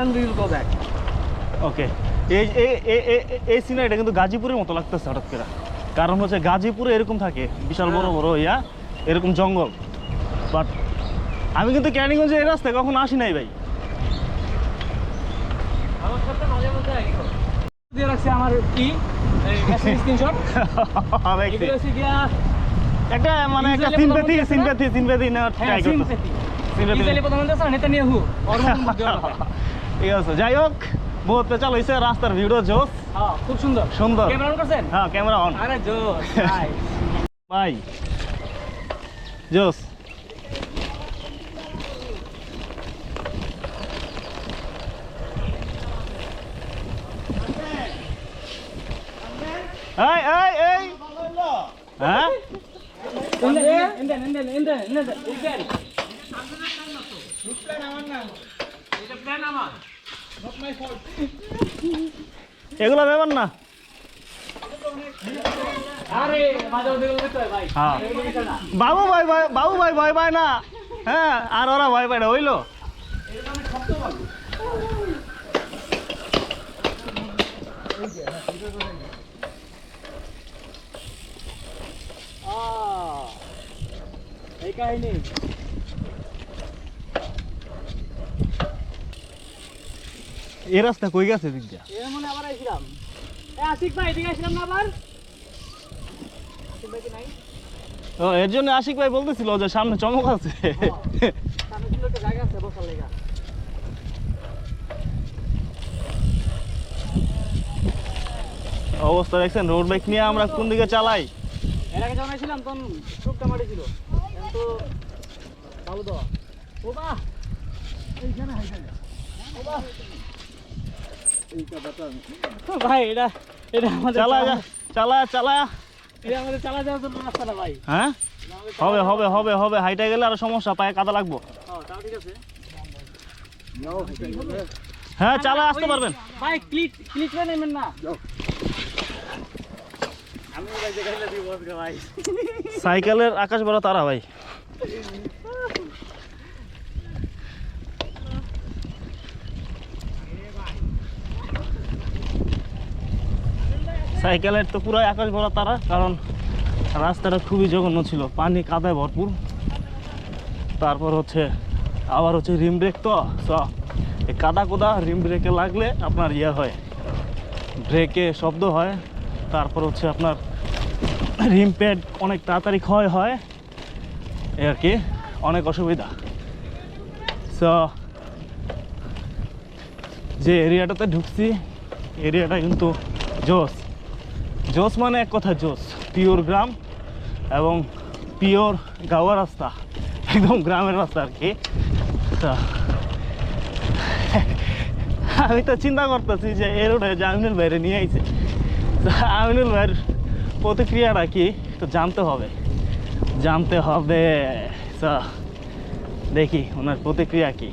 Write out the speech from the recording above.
and we will go back. ওকে এই এই- এই- এই- এই সিনারিটা কিন্তু গাজীপুরের মতো লাগতেছে হঠাৎ করে। কারণ হচ্ছে গাজীপুরে এরকম থাকে বিশাল বড় বড় ইয়া এরকম জঙ্গল। বাট আমি কিন্তু ক্যানিগঞ্জে এই রাস্তায় কখনো আসি নাই ভাই। দিয়ে রাখছি আমার কি স্ক্রিনশট একটা মানে একটা সিম্প্যাথি সিম্প্যাথি সিম্প্যাথি নেওয়ার হ্যাঁ ট্রাই করতেছে। Sympathy Sympathy. ইসরায়েলি প্রধানমন্ত্রী আছে না নেতানিয়াহু। ওর মতন বুদ্ধি ওর মাথায়। ঠিক আছে যাই হোক বহুত পেঁচাল হয়েছে রাস্তার ভিডিও জোস। হ্যাঁ খুব সুন্দর। সুন্দর। ক্যামেরা অন করছেন? হ্যাঁ ক্যামেরা অন আরে জোস. ভাই জোস। এই এই এই। হ্যাঁ? ইন্দেন ইন্দেন ইন্দেন ইন্দেন ইন্দেন ইন্দেন এগুলো হয় ভাই হ্যাঁ। না। বাবু ভাই ভাই, বাবু ভাই ভয় পায় না। হ্যাঁ আর ওরা ভয় পায় না হইল এই কাহিনী। এই রাস্তা কই গেছে এর মনে আবার আইছিলাম। এ আশিক ভাই এদিকে আসলাম না আবার? ও এর জন্য আশিক ভাই বলতেছিল যে সামনে চমক আছে। সামনে সুন্দর একটা জায়গা আছে বসার লেগা। অবস্থা দেখছেন রোড বাইক নিয়ে আমরা কোন দিকে চালাই? এর আগে যখন আসছিলাম তখন টুকটা মাটি ছিল। তো বালু দেওয়া ও বাহ এইখানে। হাইখানে ও বাহ ভাই এটা এটা আমাদের চালা চালা। চালা চালা। এটা আমাদের চালা যাওয়ার জন্য রাস্তা না ভাই। হ্যাঁ? হবে হবে হবে হবে। হাইটা গেলে আরও সমস্যা পায়ে কাদা লাগবো। হ্যাঁ ঠিক আছে হ্যাঁ চালা আসতে পারবেন। ভাই ক্লিক ক্লিক করে নেবেন না। সাইকেলের আকাশ বড় তারা ভাই। সাইকেলের তো পুরো আকাশ ভরা তারা, কারণ রাস্তাটা খুবই জঘন্য ছিল। পানি কাদায় ভরপুর। তারপর হচ্ছে, আবার হচ্ছে রিম ব্রেক তো কাদা কোদা রিম ব্রেকে লাগলে আপনার ইয়ে হয়, ব্রেকে শব্দ হয়। তারপর হচ্ছে আপনার রিম প্যাড অনেক তাড়াতাড়ি ক্ষয় হয়, এই আর কি, অনেক অসুবিধা। সো যে এরিয়াটাতে ঢুকছি এরিয়াটা কিন্তু জোস। জোস মানে এক কথা, জোস। পিওর গ্রাম এবং পিওর গাওয়া রাস্তা। একদম গ্রামের রাস্তা আর কি। তা, আমি তো চিন্তা করতেছি যে এ রোডে জামিনুল বাইরে নিয়ে আইছে। আমিনুল ভাইয়ের প্রতিক্রিয়াটা কি? তো জানতে হবে। জানতে হবে। দেখি ওনার প্রতিক্রিয়া কি।